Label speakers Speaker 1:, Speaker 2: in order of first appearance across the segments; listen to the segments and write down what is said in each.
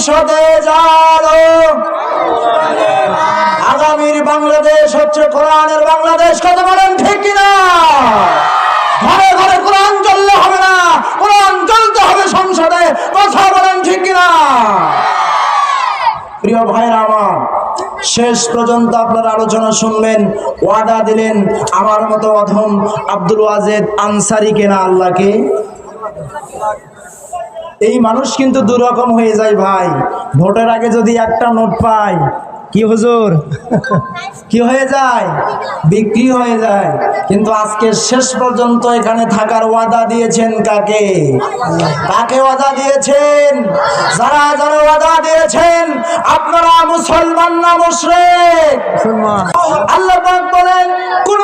Speaker 1: সংসদে যাও আগামীর বাংলাদেশ হচ্ছে কোরআনের বাংলাদেশ। কথা বলেন ঠিক কিনা? ঘরে ঘরে কোরআন চললে হবে না, কোরআন চলতে হবে সংসদে। কথা বলেন ঠিক কিনা? প্রিয় ভাইরা আমার, শেষ পর্যন্ত আপনার আলোচনা শুনবেন, ওয়াদা দিলেন, আমার মতো অধম আব্দুল ওয়াজেদ আনসারি কেনা আল্লাহকে। এই মানুষ কিন্তু দুরকম হয়ে যায় ভাই। ভোটের আগে যদি একটা নোট পায় কি হুজুর? কি হয়ে যায়? বিক্রি হয়ে যায়। কিন্তু আজকে শেষ পর্যন্ত এখানে থাকার ওয়াদা দিয়েছেন কাকে? কাকে ওয়াদা দিয়েছেন? যারা যারা ওয়াদা দিয়েছেন আপনারা মুসলমান না মুশরিক? আল্লাহ বলেন কোন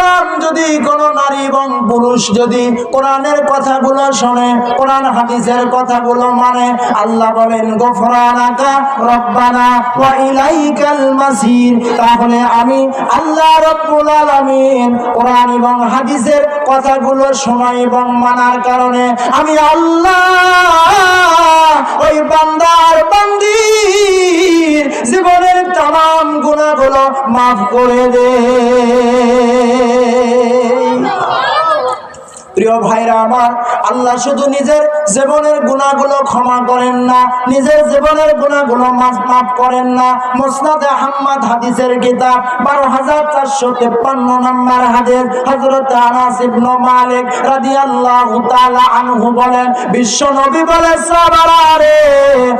Speaker 1: গোলাম যদি কোন নারী এবং পুরুষ যদি কোরআনের কথাগুলো শোনে, কোরআন হাদিসের কথাগুলো মানে আল্লাহ বলেন, গফরানাকা রব্বানা ওয়া ইলাইকাল মাসির। তাহলে আমি আল্লাহ রাব্বুল আলামিন কোরআন এবং হাদিসের কথাগুলো শোনা এবং মানার কারণে আমি আল্লাহ ওই বান্দার বান্দির জীবনের তাম গুণাগুলো মাফ করে দে। প্রিয় ভাইরা আমার, আল্লাহ শুধু নিজের জীবনের গুণাগুলো ক্ষমা করেন না, নিজের জীবনের গুণাগুলো মাফ করেন না। মুসনাদে আহম্মদ হাদিসের কিতাব, বারো হাজার চারশো তেপ্পান্ন নম্বর হাদিস হজরত আনাস ইবনু মালিক রাদিয়াল্লাহু তাআলা আনহু বলেন, বিশ্ব নবী বলে সাহাবারা রে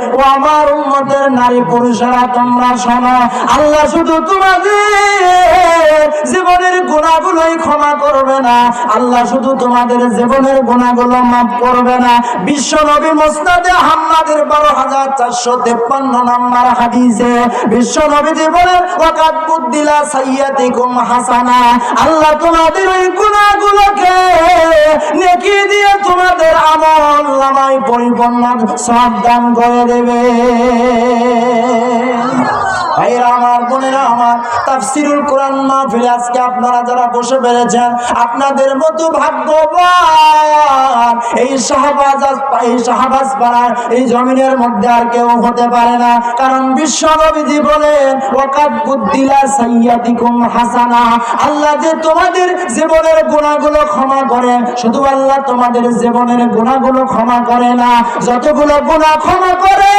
Speaker 1: ও আমার উম্মতের নারী পুরুষেরা তোমরা শোনো, আল্লাহ শুধু তোমাদের জীবনের গুণাগুলোই ক্ষমা করবে না। আল্লাহ শুধু তোমাদের জীবনের গুণাগুলো মাফ করবে না। বিশ্ব নবী মোস্তাদে হাম্মাদের বারো হাজার চারশো তেপ্পান্ন নম্বর হাদিসে বিশ্ব নবীজি বলেন ওয়াকাত বুদ্দিলা সাইয়াতিকুম হাসানা। আল্লাহ তোমাদের ওই গুণাগুলোকে নেকি দিয়ে তোমাদের আমল নামায় পরিপূর্ণ সব দান করে দেবে। ভাইরা আমার, বোনেরা আমার যারা বসে পেরেছেন আপনাদের মতো ভাগ্যবান এই শাহবাজ এই শাহবাজ পাড়ার এই জমিনের মধ্যে আর কেউ হতে পারে না। কারণ বিশ্ব নবীজি বলেন ওয়াকাত বুদ্দিলা সাইয়াদিকুম হাসানা। আল্লাহ যে তোমাদের জীবনের গুণাগুলো ক্ষমা করে, শুধু আল্লাহ তোমাদের জীবনের গুণাগুলো ক্ষমা করে না, যতগুলো গুণা ক্ষমা করে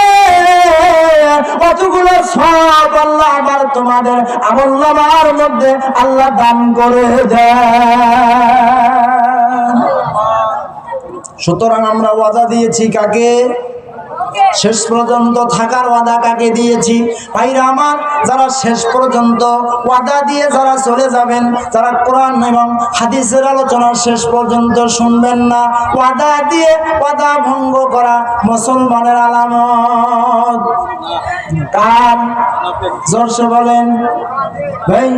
Speaker 1: অতগুলো সব আল্লাহ আবার তোমাদের আমল নামার মধ্যে আল্লাহ দান করে দেয় সুতরাং আমরা ওয়াদা দিয়েছি কাকে? শেষ পর্যন্ত থাকার ওয়াদা কাকে দিয়েছি। ভাইরা আমার, যারা শেষ পর্যন্ত ওয়াদা দিয়ে যারা চলে যাবেন, যারা কোরআন এবং হাদিসের আলোচনা শেষ পর্যন্ত শুনবেন না, ওয়াদা দিয়ে ওয়াদা ভঙ্গ করা মুসলমানের আলামত। কার? জোরসে বলেন। ভাই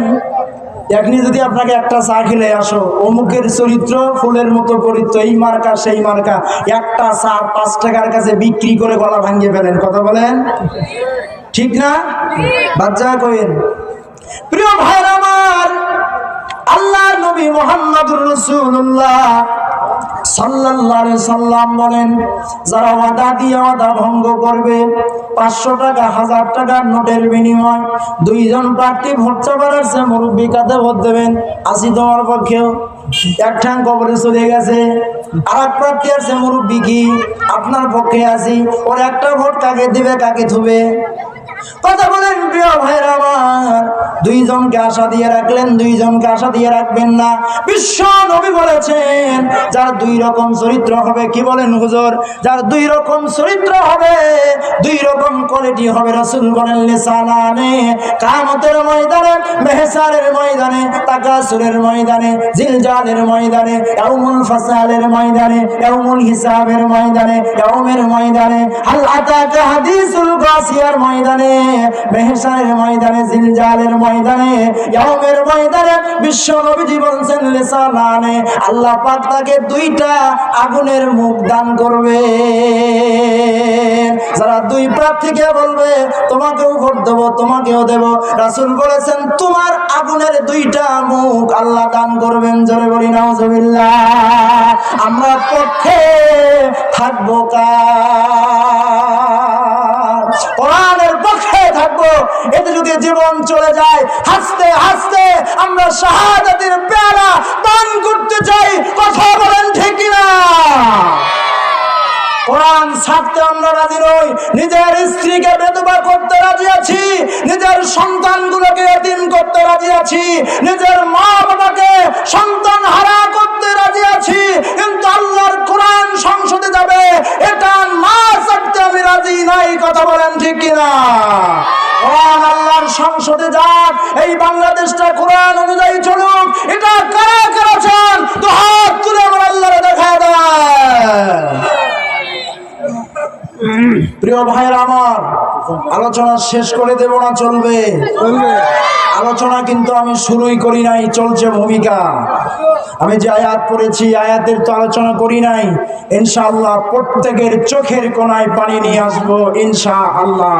Speaker 1: এখনই যদি আপনাকে একটা চা খেলে আসো, অমুকের চরিত্র ফুলের মতো পরিত্র এই মার্কা, সেই মার্কা। একটা চা পাঁচ টাকার কাছে বিক্রি করে গলা ভাঙিয়ে ফেলেন, কথা বলেন? ঠিক না? বাচ্চা কইন প্রিয় ভাইরা আমার আল্লাহর নবী মোহাম্মদুর রসুল্লাহ সাল্লাম বলেন, যারা ভঙ্গ করবে, পাঁচশো টাকা, হাজার নোটের বিনিময় দুইজন প্রার্থী ভোট মুরব্বী কাতে ভোট দেবেন। আসি তোমার পক্ষেও। এক ঠাং কবরে চলে গেছে। আর এক প্রার্থী আছে মুরব্বী কি? আপনার পক্ষে আসি। ওর একটা ভোট কাকে দিবে, কাকে থুবে? কথা বলেন, প্রিয় ভাইরা আমার। দুইজনকে আশা দিয়ে রাখলেন, দুইজনকে আশা দিয়ে রাখবেন না। বিশ্ব নবী বলেছেন, যার দুই রকম চরিত্র হবে, কি বলেন হুজুর? যার দুই রকম চরিত্র হবে, দুই রকম কোয়ালিটি হবে রসুল বলেন লিসানানে। কামতের ময়দানে মেহসারের ময়দানে, তাকাসুরের ময়দানে, জিলজালের ময়দানে, ইয়াউমুল ফাসালের ময়দানে, ইয়াউমুল হিসাবের ময়দানে, ইয়াউমের ময়দানে, হাল আতাকা হাদিসুল গাসিয়ার ময়দানে। মেহসারের ময়দানে, জিলজালের ময়দানে ইয়াউমের ময়দানে বিশ্ব নবীজি বলছেন লিসানানে আল্লাহ পাক তাকে দুইটা আগুনের মুখ দান করবে যারা দুই প্রার্থীকে বলবে, তোমাকেও ভোট দেবো, তোমাকেও দেব। রাসূল বলেছেন, তোমার আগুনের দুইটা মুখ আল্লাহ দান করবেন। জোরে বলি, নাউজুবিল্লাহ। আমরা পক্ষে থাকব পক্ষে থাকব, এতে যদি জীবন চলে যায়, হাসতে হাসতে আমরা শাহাদাতের পেয়ারা পান করতে চাই, কথা বলেন ঠিক না কোরআন ছাড়তে আমরা রাজি নই, নিজের স্ত্রীকে বেদবা করতে রাজি আছি, নিজের সন্তানগুলোকে এতিম করতে রাজি আছি, নিজের মা বাবাকে সন্তান হারা করতে রাজি আছি, কিন্তু আল্লাহর কোরআন সংসদে যাবে, এটা না ছাড়তে আমি রাজি নাই, কথা বলেন ঠিক কিনা? সংসদে যাক। এই বাংলাদেশটা কোরআন অনুযায়ী চলুক। এটা কারা কারা চান তো হাত তুলে আমার দেখা প্রিয় ভাইয়ের আমার, আলোচনা শেষ করে দেব না, চলবে। আলোচনা কিন্তু আমি শুরুই করি নাই, চলছে ভূমিকা। আমি যে আয়াত পড়েছি আয়াতের তো আলোচনা করি নাই। ইনশাআল্লাহ প্রত্যেকের চোখের কোনায় পানি নিয়ে আসব ইনশা আল্লাহ